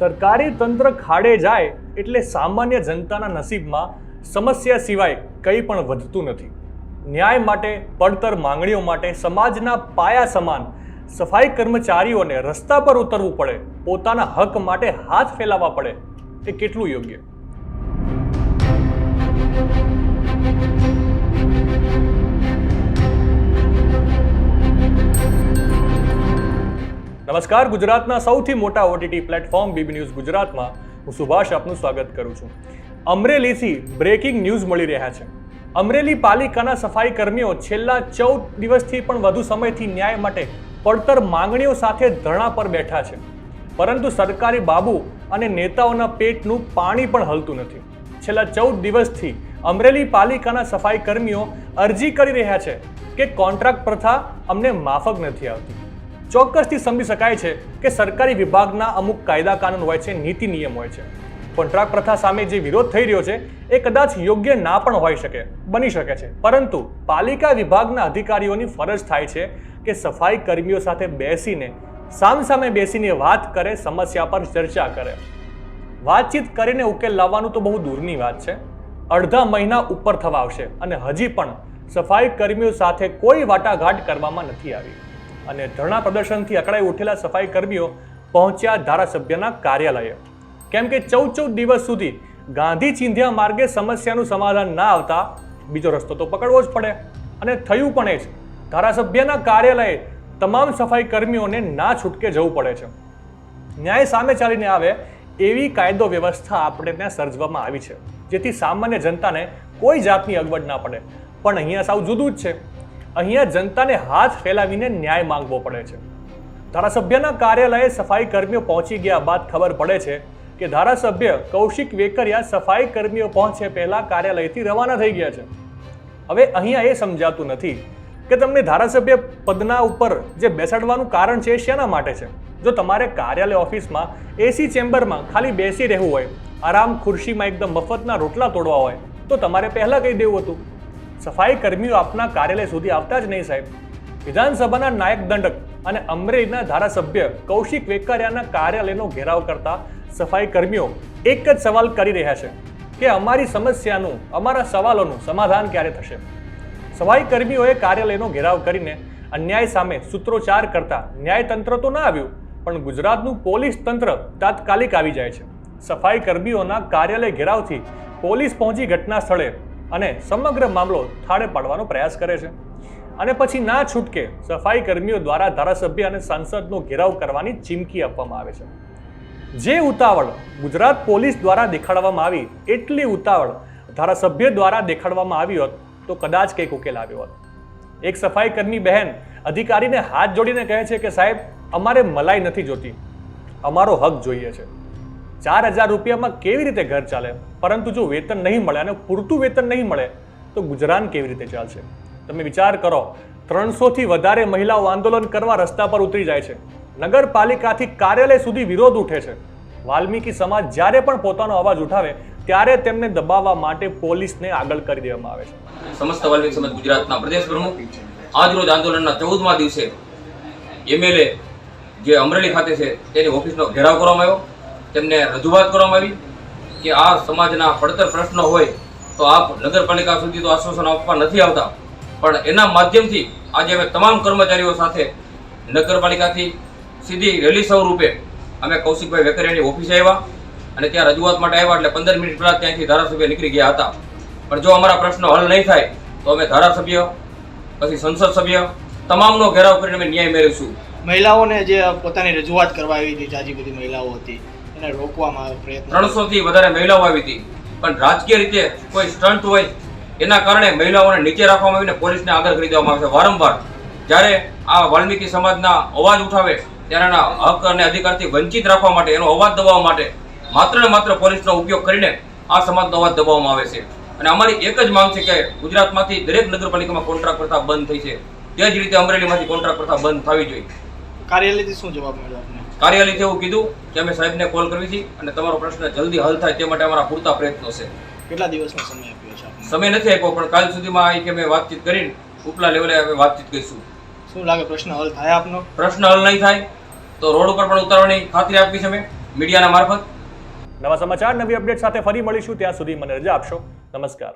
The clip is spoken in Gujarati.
સરકારી તંત્ર ખાડે જાય એટલે સામાન્ય જનતાના નસીબમાં સમસ્યા સિવાય કંઈ પણ વધતું નથી. ન્યાય માટે, પડતર માંગણીઓ માટે, સમાજના પાયા સમાન સફાઈ કર્મચારીઓને રસ્તા પર ઉતરવું પડે, પોતાના હક માટે હાથ ફેલાવવા પડે એ કેટલું યોગ્ય? નમસ્કાર, ગુજરાતના સૌથી મોટા ઓટીટી પ્લેટફોર્મ બીબી ન્યૂઝ ગુજરાતમાં હું સુભાષ આપનું સ્વાગત કરું છું. અમરેલીથી બ્રેકિંગ ન્યૂઝ મળી રહ્યા છે. અમરેલી પાલિકાના સફાઈ કર્મીઓ છેલ્લા ચૌદ દિવસથી પણ વધુ સમયથી ન્યાય માટે પડતર માંગણીઓ સાથે ધરણા પર બેઠા છે. પરંતુ સરકારી બાબુ અને નેતાઓના પેટનું પાણી પણ હલતું નથી. છેલ્લા ચૌદ દિવસથી અમરેલી પાલિકાના સફાઈ કર્મીઓ અરજી કરી રહ્યા છે કે કોન્ટ્રાક્ટ પ્રથા અમને માફક નથી આવતી. ચોક્કસથી સમજી શકાય છે કે સરકારી વિભાગના અમુક કાયદા કાનૂન હોય છે, નીતિ નિયમ હોય છે. કોન્ટ્રાક્ટ પ્રથા સામે જે વિરોધ થઈ રહ્યો છે, એ કદાચ યોગ્ય ના પણ હોઈ શકે, બની શકે છે. પરંતુ પાલિકા વિભાગના અધિકારીઓની ફરજ થાય છે કે સફાઈ કર્મીઓ સાથે બેસીને, સામસામે બેસીને વાત કરે, સમસ્યા પર ચર્ચા કરે. વાતચીત કરીને ઉકેલ લાવવાનું તો બહુ દૂરની વાત છે. અડધા મહિના ઉપર થવા આવશે અને હજી પણ સફાઈ કર્મીઓ સાથે કોઈ વાટાઘાટ કરવામાં નથી આવી. અને ધરણા પ્રદર્શનથી અકળાઈ ઉઠેલા સફાઈ કર્મીઓ પહોંચ્યા ધારાસભ્યના કાર્યાલયે. કેમ કે ચૌદ ચૌદ દિવસ સુધી ગાંધી ચિંધ્યા માર્ગે સમસ્યાનું સમાધાન ના આવતા બીજો રસ્તો તો પકડવો જ પડે. અને થયું પણ એ જ, ધારાસભ્યના કાર્યાલયે તમામ સફાઈ કર્મીઓને ના છૂટકે જવું પડે છે. ન્યાય સામે ચાલીને આવે એવી કાયદો વ્યવસ્થા આપણે ત્યાં સર્જવામાં આવી છે, જેથી સામાન્ય જનતાને કોઈ જાતની અગવડ ના પડે. પણ અહીંયા સાવ જુદું જ છે. અહીંયા જનતાને હાથ ફેલાવીને ન્યાય માંગવો પડે છે. ધારાસભ્યના કાર્યાલયે સફાઈ કર્મીઓ પહોંચી ગયા બાદ ખબર પડે છે કે ધારાસભ્ય કૌશિક વેકરિયા સફાઈ કર્મીઓ પહોંચે પહેલા કાર્યાલયથી રવાના થઈ ગયા છે. હવે અહીંયા એ સમજાતું નથી કે તમને ધારાસભ્ય પદના ઉપર જે બેસાડવાનું કારણ છે એ શેના માટે છે? જો તમારે કાર્યાલય ઓફિસમાં એસી ચેમ્બરમાં ખાલી બેસી રહેવું હોય, આરામ ખુરશીમાં એકદમ મફતના રોટલા તોડવા હોય, તો તમારે પહેલાં કહી દેવું હતું. સફાઈ કર્મીઓ આપના કાર્યાલય સુધી આવતા જ નહીં, સાહેબ. વિધાનસભાના નાયક દંડક અને અમરેલીના ધારાસભ્ય કૌશિક વેકારિયાના કાર્યાલયનો ઘેરાવ કરતા સફાઈ કર્મીઓ એક જ સવાલ કરી રહ્યા છે કે અમારી સમસ્યાનું, અમારા સવાલોનું સમાધાન ક્યારે થશે? સફાઈ કર્મીઓએ કાર્યાલયનો ઘેરાવ કરીને અન્યાય સામે સૂત્રોચ્ચાર કરતા ન્યાયતંત્ર તો ના આવ્યું, પણ ગુજરાતનું પોલીસ તંત્ર તાત્કાલિક આવી જાય છે. સફાઈ કર્મીઓના કાર્યાલય ઘેરાવથી પોલીસ પહોંચી ઘટના સ્થળે અને સમગ્ર મામલો થાળે પાડવાનો પ્રયાસ કરે છે. અને પછી ના છૂટકે સફાઈ કર્મીઓ દ્વારા ધારાસભ્ય અને સાંસદનો ઘેરાવ કરવાની ચીમકી આપવામાં આવે છે. જે ઉતાવળ ગુજરાત પોલીસ દ્વારા દેખાડવામાં આવી, એટલી ઉતાવળ ધારાસભ્ય દ્વારા દેખાડવામાં આવી હોત તો કદાચ કંઈક ઉકેલ આવ્યો હોત. એક સફાઈ કર્મી બહેન અધિકારીને હાથ જોડીને કહે છે કે સાહેબ, અમારે મલાઈ નથી જોતી. અમારો હક જોઈએ છે. ચાર હજાર રૂપિયામાં કેવી રીતે ઘર ચાલે? પરંતુ જો વેતન નહીં મળે અને પૂરતું વેતન નહીં મળે, તો ગુજરાન કેવી રીતે ચાલશે? તમે વિચાર કરો, ત્રણસોથી વધારે મહિલાઓ આંદોલન કરવા રસ્તા પર ઉતરી જાય છે. નગરપાલિકાથી કાર્યાલય સુધી વિરોધ ઉઠે છે. વાલ્મીકી સમાજ જ્યારે પણ પોતાનો અવાજ ઉઠાવે, ત્યારે તેમને દબાવવા માટે પોલીસને આગળ કરી દેવામાં આવે છે. સમસ્ત વાલ્મીકી સમાજ ગુજરાતના પ્રદેશ પ્રમુખ, આજરોજ આંદોલનના ચૌદમા દિવસે એમએલએ જે અમરેલી ખાતે છે, તેની ઓફિસનો ઘેરાવ કરવામાં આવ્યો. તેમને રજૂઆત કરવામાં આવી કે આ સમાજના પડતર પ્રશ્નો હોય તો આપ નગરપાલિકા સુધી તો આશ્વાસન આપવા નથી આવતા. પણ એના માધ્યમથી આજે અમે તમામ કર્મચારીઓ સાથે નગરપાલિકાથી સીધી રેલી સ્વરૂપે અમે કૌશિકભાઈ વેકરિયાની ઓફિસે આવ્યા અને ત્યાં રજૂઆત માટે આવ્યા એટલે પંદર મિનિટ પહેલાં ત્યાંથી ધારાસભ્ય નીકળી ગયા હતા. પણ જો અમારા પ્રશ્નો હલ નહીં થાય તો અમે ધારાસભ્ય, પછી સંસદ સભ્ય, તમામનો ઘેરાવ કરીને અમે ન્યાય મેળવીશું. મહિલાઓને જે પોતાની રજૂઆત કરવા આવી હતી, જાજી બધી મહિલાઓ હતી એને રોકવામાં આવે પ્રયત્ન ત્રણસો થી વધારે મહિલાઓ આવી હતી. પણ રાજકીય રીતે કોઈ સ્ટન્ટ હોય એના કારણે મહિલાઓને નીચે રાખવામાં આવીને પોલીસને આગળ કરી દેવામાં આવે છે. વારંવાર જ્યારે આ વાલ્મીકી સમાજના અવાજ ઉઠાવે ત્યારે એના હક અને અધિકારથી વંચિત રાખવા માટે એનો અવાજ દબાવવા માટે માત્ર ને માત્ર પોલીસનો ઉપયોગ કરીને આ સમાજનો અવાજ દબાવવામાં આવે છે. અને અમારી એક જ માંગ છે કે ગુજરાતમાંથી દરેક નગરપાલિકામાં કોન્ટ્રાક્ટ પ્રથા બંધ થઈ છે. તે જ રીતે અમરેલીમાંથી કોન્ટ્રાક્ટ પ્રથા બંધ થવી જોઈએ. કાર્યાલયથી શું જવાબ મળ્યો કાર્યાલયથી એવું કીધું કે અમે સાહેબને કોલ કરવી છે અને તમારો પ્રશ્ન જલ્દી હલ થાય તે માટે અમારા પૂરતા પ્રયત્નો છે. કેટલા દિવસનો સમય આપ્યો છે સમય નથી આપ્યો પણ કાલ સુધીમાં આ કે અમે વાતચીત કરીને ઉપલા લેવલે અમે વાતચીત કરીશું. શું લાગે પ્રશ્ન હલ થાય આપનો? પ્રશ્ન હલ નહીં થાય તો રોડ ઉપર પણ ઉતારવાની ખાતરી આપી છે અમે મીડિયાના મારફત. નવા સમાચાર નવી અપડેટ સાથે ફરી મળીશું. ત્યાં સુધી મને રજા આપશો. નમસ્કાર.